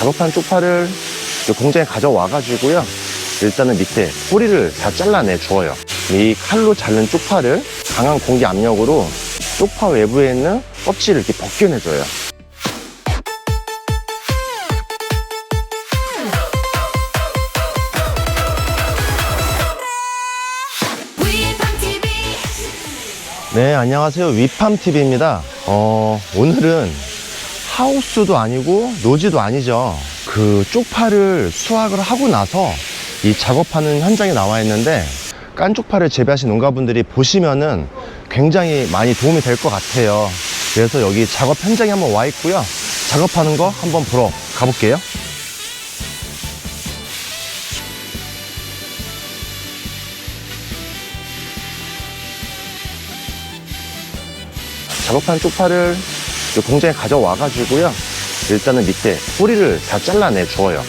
작업한 쪽파를 이 공장에 가져와 가지고요. 일단은 밑에 뿌리를 다 잘라내 주어요. 이 칼로 자른 쪽파를 강한 공기 압력으로 쪽파 외부에 있는 껍질을 이렇게 벗겨내줘요. 네, 안녕하세요. 위팜TV입니다. 어, 오늘은 하우스도 아니고 노지도 아니죠. 그 쪽파를 수확을 하고 나서 이 작업하는 현장에 나와 있는데 깐 쪽파를 재배하신 농가분들이 보시면은 굉장히 많이 도움이 될 것 같아요. 그래서 여기 작업 현장에 한번 와 있고요. 작업하는 거 한번 보러 가볼게요. 작업한 쪽파를 이 공장에 가져와 가지고요. 일단은 밑에 뿌리를 다 잘라내 주어요.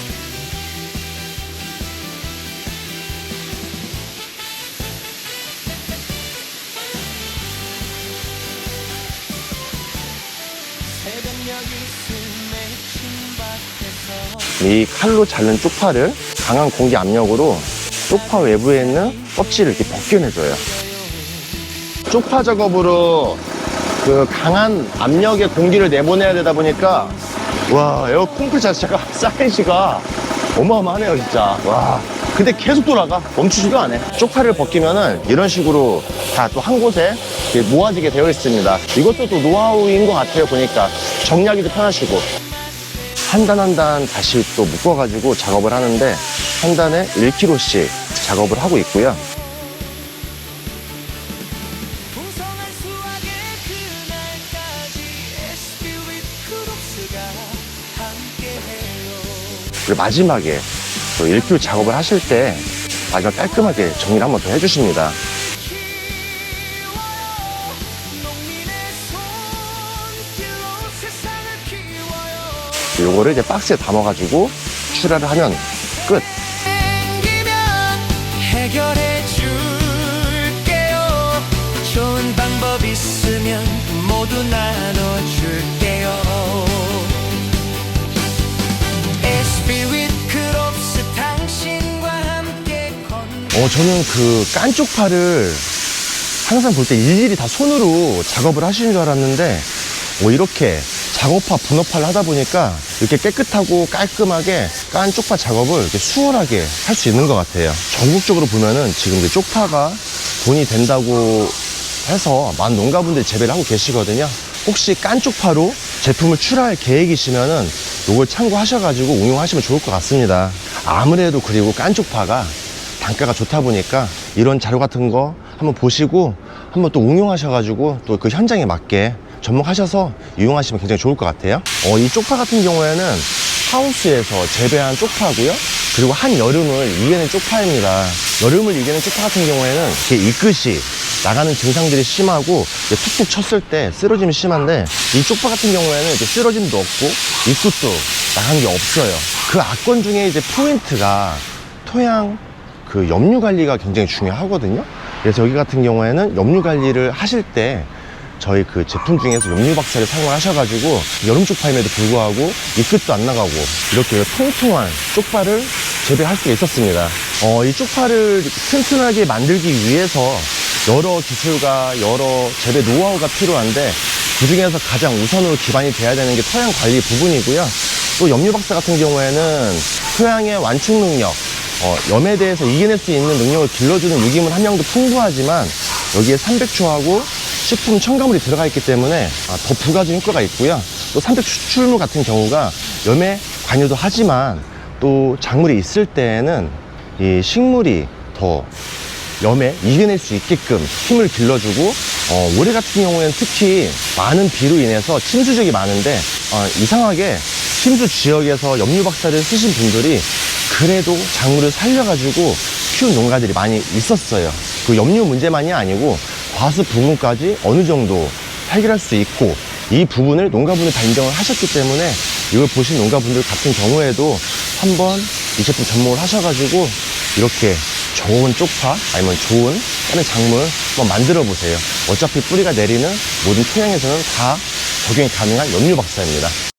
이 칼로 자른 쪽파를 강한 공기 압력으로 쪽파 외부에 있는 껍질을 이렇게 벗겨내줘요. 쪽파 작업으로 그 강한 압력의 공기를 내보내야 되다 보니까 와 에어 콩크 자체가 사이즈가 어마어마하네요 진짜. 와. 근데 계속 돌아가. 멈추지도 않아. 쪽파를 벗기면은 이런 식으로 다 또 한 곳에 모아지게 되어 있습니다. 이것도 또 노하우인 것 같아요 보니까. 정리하기도 편하시고. 한 단 한 단 다시 또 묶어가지고 작업을 하는데 한 단에 1kg씩 작업을 하고 있고요 그리고 마지막에 또 1kg 작업을 하실 때 마지막 깔끔하게 정리를 한 번 더 해주십니다. 요거를 이제 박스에 담아가지고 출하를 하면 끝. 있으면 모두 나눠 어, 저는 그 깐쪽파를 항상 볼 때 일일이 다 손으로 작업을 하시는 줄 알았는데, 어, 이렇게 작업파, 분업파를 하다 보니까 이렇게 깨끗하고 깔끔하게 깐 쪽파 작업을 이렇게 수월하게 할 수 있는 것 같아요. 전국적으로 보면은 지금 이제 쪽파가 돈이 된다고 해서 많은 농가분들이 재배를 하고 계시거든요. 혹시 깐 쪽파로 제품을 출하할 계획이시면은 이걸 참고하셔가지고 응용하시면 좋을 것 같습니다. 아무래도 그리고 깐 쪽파가 단가가 좋다 보니까 이런 자료 같은 거 한번 보시고 한번 또 응용하셔가지고 또 그 현장에 맞게 접목하셔서 이용하시면 굉장히 좋을 것 같아요. 어, 이 쪽파 같은 경우에는 하우스에서 재배한 쪽파고요. 그리고 한 여름을 이겨낸 쪽파입니다. 여름을 이겨낸 쪽파 같은 경우에는 이렇게 이끝이 나가는 증상들이 심하고 이제 툭툭 쳤을 때 쓰러짐이 심한데 이 쪽파 같은 경우에는 이렇게 쓰러짐도 없고 이끝도 나간 게 없어요. 그 악권 중에 이제 포인트가 토양 그 염류 관리가 굉장히 중요하거든요. 그래서 여기 같은 경우에는 염류 관리를 하실 때 저희 그 제품 중에서 염류 박사를 사용을 하셔가지고 여름 쪽파임에도 불구하고 이 끝도 안 나가고 이렇게 통통한 쪽파를 재배할 수가 있었습니다. 어, 이 쪽파를 튼튼하게 만들기 위해서 여러 기술과 여러 재배 노하우가 필요한데 그 중에서 가장 우선으로 기반이 돼야 되는 게 토양 관리 부분이고요. 또 염류 박사 같은 경우에는 토양의 완충 능력, 어, 염에 대해서 이겨낼 수 있는 능력을 길러주는 유기물 함량도 풍부하지만 여기에 300초하고 식품 첨가물이 들어가 있기 때문에 아, 더 부가적 효과가 있고요. 또300 추출물 같은 경우가 염에 관여도 하지만 또 작물이 있을 때에는 이 식물이 더 염에 이겨낼 수 있게끔 힘을 길러주고 어, 올해 같은 경우에는 특히 많은 비로 인해서 침수 지역이 많은데 어, 이상하게 침수 지역에서 염류 박사를 쓰신 분들이 그래도 작물을 살려가지고 키운 농가들이 많이 있었어요. 그 염류 문제만이 아니고 과수 부분까지 어느 정도 해결할 수 있고 이 부분을 농가분들 다 인정을 하셨기 때문에 이걸 보신 농가분들 같은 경우에도 한번 이 제품 접목을 하셔가지고 이렇게 좋은 쪽파 아니면 좋은 다른 작물 한번 만들어 보세요. 어차피 뿌리가 내리는 모든 토양에서는 다 적용이 가능한 염류 박사입니다.